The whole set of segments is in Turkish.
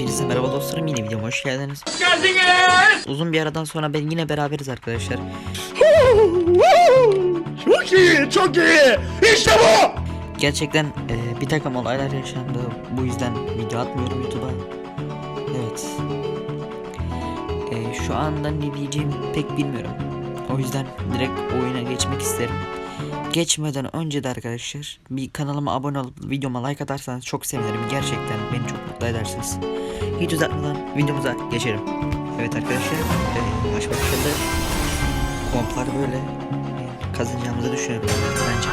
Hepinize merhaba dostlarım yine videoma hoş geldiniz. Uzun bir aradan sonra ben yine beraberiz arkadaşlar. Çok iyi, çok iyi. İşte bu. Gerçekten e, bir takım olaylar yaşandı. Bu yüzden video atmıyorum YouTube'a. Evet. E, şu anda ne diyeceğimi pek bilmiyorum. O yüzden direkt oyuna geçmek isterim. Geçmeden önce de arkadaşlar bir kanalıma abone olup videoma like atarsanız çok sevinirim. Gerçekten beni çok mutlu edersiniz. Hiç uzatmadan videomuza geçelim. Evet arkadaşlar e, maç başladı. Komplar böyle e, kazanacağımızı düşünüyorum bence.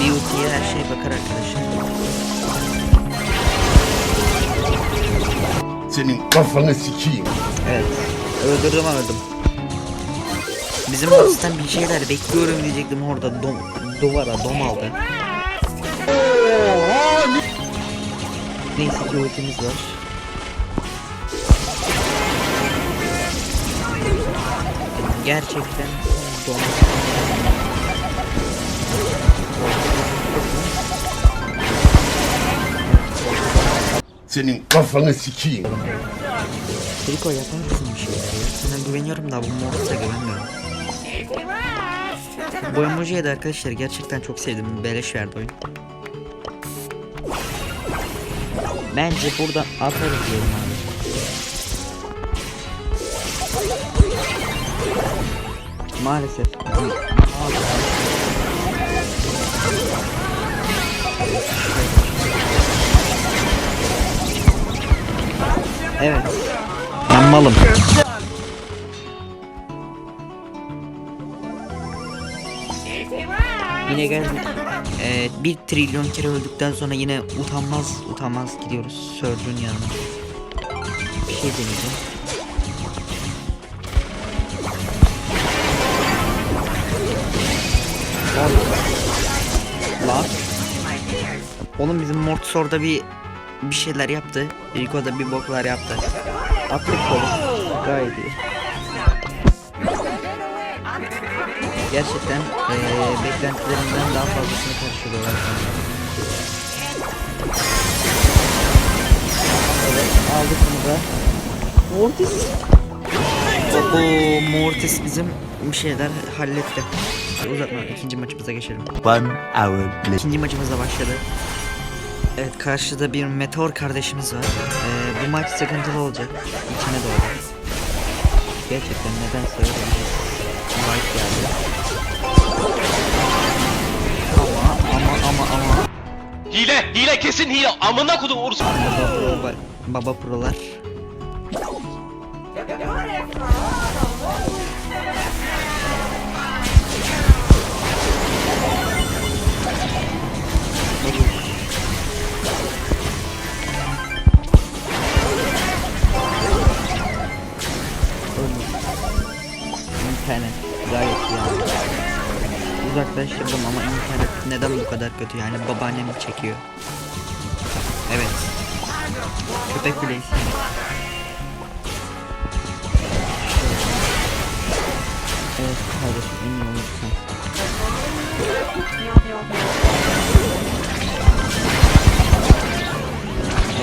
Beauty'ye her şey bakar arkadaşlar. Senin kafanı sikeyim. Evet. Öldürdüm öldüm. Bizim ofisten bir şeyler bekliyorum diyecektim orada dom, duvara dom aldı. Neyse ki ultimiz var. Gerçekten dom. Senin kafanı sikeyim. Rico yapar mısın bir ya? Sana güveniyorum da bu Mortis'e güvenmiyorum. Bu emojiyi de arkadaşlar gerçekten çok sevdim. Beleş verdi oyun. Bence burada atarız diyorum abi. Maalesef. Evet. Ben malım. Geldik. Ee, bir trilyon kere öldükten sonra yine utanmaz utanmaz gidiyoruz Surge'un yanına. Bir şey deneyeceğim. Lan. Oğlum bizim Mortis orada bir bir şeyler yaptı. Rico da bir boklar yaptı. Attık kolu. Gayet iyi. Gerçekten eee beklentilerimden daha fazlasını karşılıyorlar. Evet aldık bunu da. Mortis. Oo Mortis bizim bir şeyler halletti. Uzatma ikinci maçımıza geçelim. One hour later. İkinci maçımız da başladı. Evet karşıda bir meteor kardeşimiz var. Ee, bu maç sıkıntılı olacak. İçine doğru. Gerçekten nedense öyle vibe geldi. Ama ama ama ama. Hile, hile kesin hile. Amına kodum Ursa. Baba pro var. Baba prolar. Uzaklaştırdım ama internet neden bu kadar kötü yani babaannem çekiyor. Evet. Köpek bile istiyor. Evet kardeşim en iyi olursan.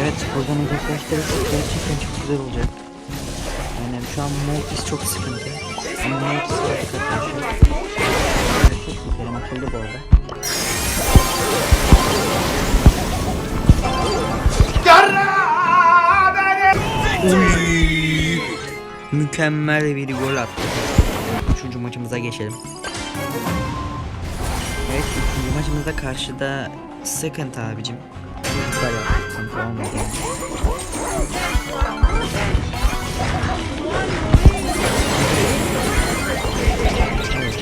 Evet buradan uzaklaştırırsak gerçekten çok güzel olacak. Yani şu an Mortis çok sıkıntı. Ama Mortis artık arkadaşlar. Mükemmel bir gol attı. Üçüncü maçımıza geçelim. Evet üçüncü maçımızda karşıda sıkıntı abicim. Çocuklar yaptı sıkıntı olmadı yani. Evet.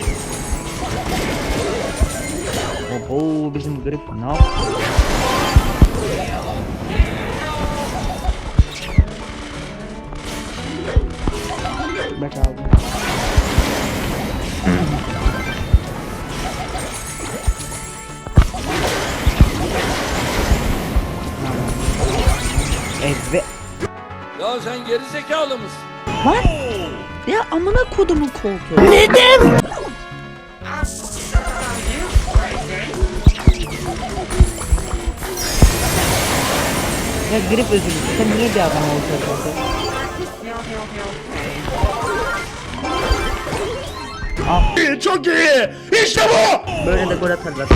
Bizim grip ne yaptı? Bak abi. Evet. Ya sen geri zekalı mısın? Ya amına kodumun koltuğu. Ya grip özür dilerim. Sen niye bir adam olsun kanka? Çok iyi. İşte bu. Böyle de gol atarlar.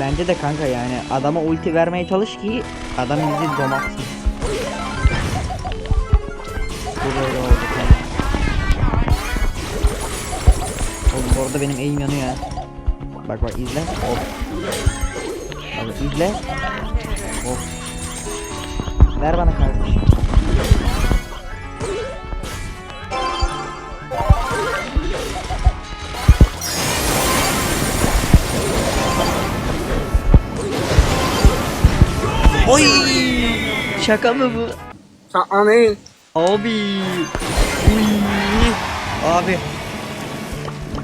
Bence de kanka yani adama ulti vermeye çalış ki adam bizi domatsın. Bu böyle Oğlum bu arada benim eğim yanıyor ya. Bak bak izle. Hop. Bak izle. Hop. Ver bana kardeşim. Oy! Şaka mı bu? Şaka değil. Abi. Uy. Abi.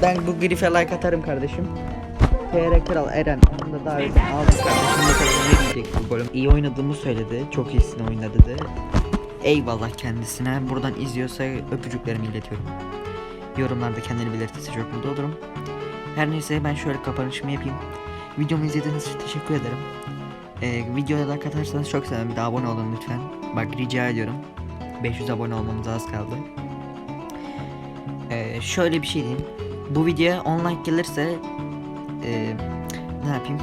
Ben bu grife like atarım kardeşim. TR Kral Eren. Onu da davet aldım kardeşim. Bakalım ne diyecek bu golüm. İyi oynadığımı söyledi. Çok iyisin oyunda dedi. Eyvallah kendisine. Buradan izliyorsa öpücüklerimi iletiyorum. Yorumlarda kendini belirtirse çok mutlu olurum. Her neyse ben şöyle kapanışımı yapayım. Videomu izlediğiniz için teşekkür ederim. Ee, videoya like atarsanız çok sevinirim. Bir de abone olun lütfen. Bak rica ediyorum. 500 abone olmamız az kaldı. Ee, şöyle bir şey diyeyim. Bu videoya 10 like gelirse ee, ne yapayım?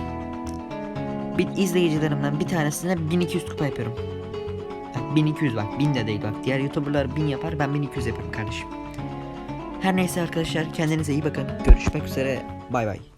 Bir izleyicilerimden bir tanesine 1200 kupa yapıyorum. Bak 1200 bak 1000 de değil bak. Diğer youtuberlar 1000 yapar ben 1200 yaparım kardeşim. Her neyse arkadaşlar kendinize iyi bakın. Görüşmek üzere. Bay bay.